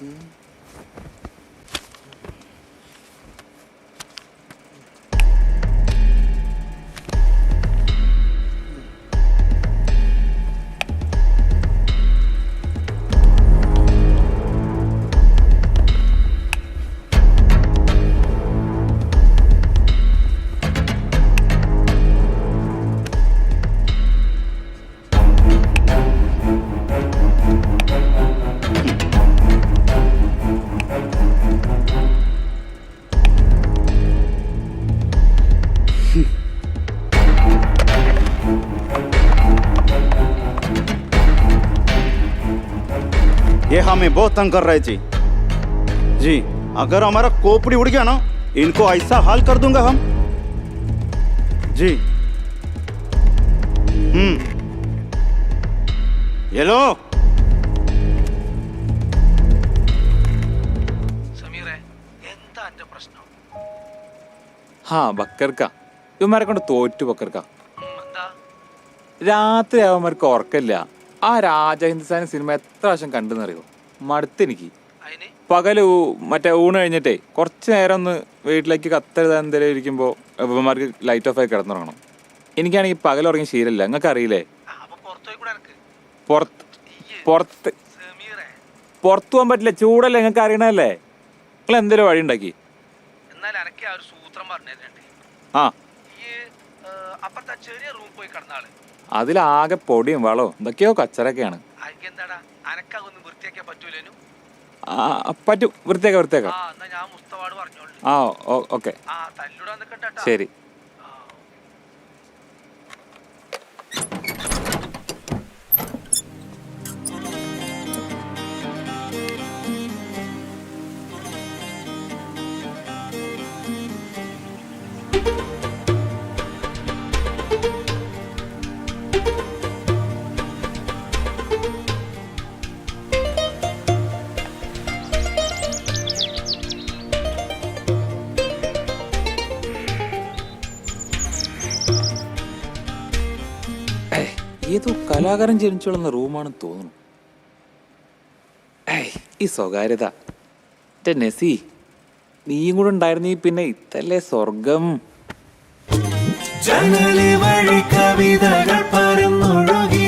嗯。ये हमें बहुत तंग कर रहे जी जी अगर हमारा कोपड़ी उड़ गया ना इनको ऐसा हाल कर दूंगा हम जी हम्म ये लो സമീറെ എന്താ എന്റെ പ്രശ്നം ഹാ ബക്കർക്ക ഇവന്മാരെ കൊണ്ട് തോറ്റു ബക്കർക്ക ഉം, എന്താ രാത്രി അവന്മാർക്ക് ഉറക്കമില്ല ആ രാജ ഹിന്ദുസ്ഥാനി സിനിമ എത്ര പ്രാവശ്യം കണ്ടെന്നറിയോ? മടുത്തെനിക്ക് പകൽ മറ്റേ ഊണ് കഴിഞ്ഞിട്ടേ കുറച്ച് നേരം ഒന്ന് വീട്ടിലേക്ക് കത്തെഴുതാൻ എന്തെങ്കിലും ഇരിക്കുമ്പോൾ അപ്പന്മാർക്ക് ലൈറ്റ് ഓഫ് ആയി കിടന്നുറങ്ങണം. എനിക്കാണെങ്കിൽ പകൽ ഉറങ്ങി ശീലമില്ല. നിങ്ങൾക്ക് അറിയില്ലേ പുറത്ത് പുറത്ത് പുറത്തു. പോകാൻ പറ്റില്ല. ചൂടല്ലേ നിങ്ങൾക്ക് അറിയണല്ലേ നിങ്ങൾ എന്തെങ്കിലും വഴി ഉണ്ടാക്കി? ആ ഒരു സൂത്രം പറഞ്ഞു തരണ്ടേ ആ ഈ അപ്പത്തെ ആ ചെറിയ റൂം പോയി കിടന്നാൾ. അതിലാകെ പൊടിയും വളവും എന്തൊക്കെയോ കച്ചറൊക്കെയാണ്. പറ്റൂ പറ്റൂലേനു? ആ പറ്റും. വൃത്തിയാക്കാം വൃത്തിയാക്കാം. ആ എന്നാ ഞാൻ മുസ്തവാട് പറഞ്ഞോളൂ. ആ ഓക്കെ. ആ ശരി. ഏതോ കലാകാരൻ ജനിച്ചോളുന്ന റൂമാണെന്ന് തോന്നുന്നു. ഏയ്, ഈ സ്വകാര്യത. നെസി നീയും കൂടെ ഉണ്ടായിരുന്നീ പിന്നെ ഇത്തല്ലേ സ്വർഗം? ജനലി വഴി കവിതകൾ പരന്നൊഴുകി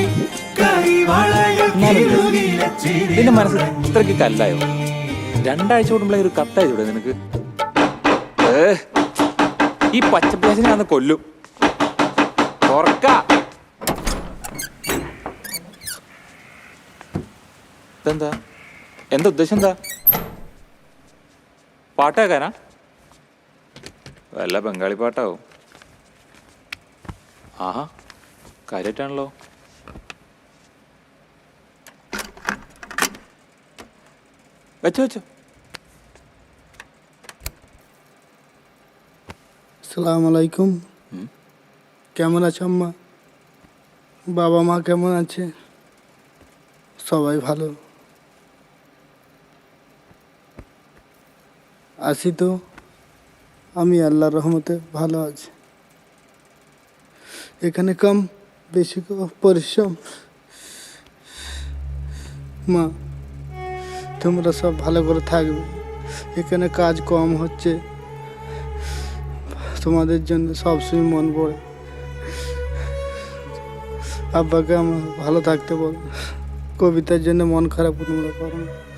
നിന്റെ മനസ്സ് ഇത്രയ്ക്ക് കല്ലായോ? രണ്ടാഴ്ച കൂടുമ്പോഴേ ഒരു കത്തയച്ചൂടെ നിനക്ക്. ഏ, ഈ പച്ചപ്പിളാശിനെ അന്ന് കൊല്ലും. ഇതെന്താ എന്താ ഉദ്ദേശം എന്താ പാട്ട് കേൾക്കാനാ വല്ല ബംഗാളി പാട്ടാവും ആഹാ കാര്യമായിട്ടാണല്ലോ വെച്ചോ വെച്ചോ সালাম আলাইকুম কেমন আছে আম্মা বাবা মা কেমন আছে সবাই ভালো আসি তো। আমি আল্লাহর রহমতে ভালো আছি। এখানে কম বেশি পরিশ্রম। মা, তোমরা সব ভালো করে থাকবে। এখানে কাজ কম হচ্ছে। তোমাদের জন্য সবসময় মন পড়ে। আব্বাকে আমার ভালো থাকতে বল। কবিতার জন্য মন খারাপ তোমরা করো না।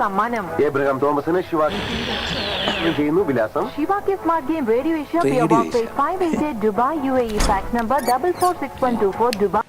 സമ്മാനം. ഏബ്രഹാം തോമസിന് ചെയ്യുന്നു വിലാസം. ശിവാക്കി smart game radio Asia Dubai U A E fax number double four six one two four Dubai.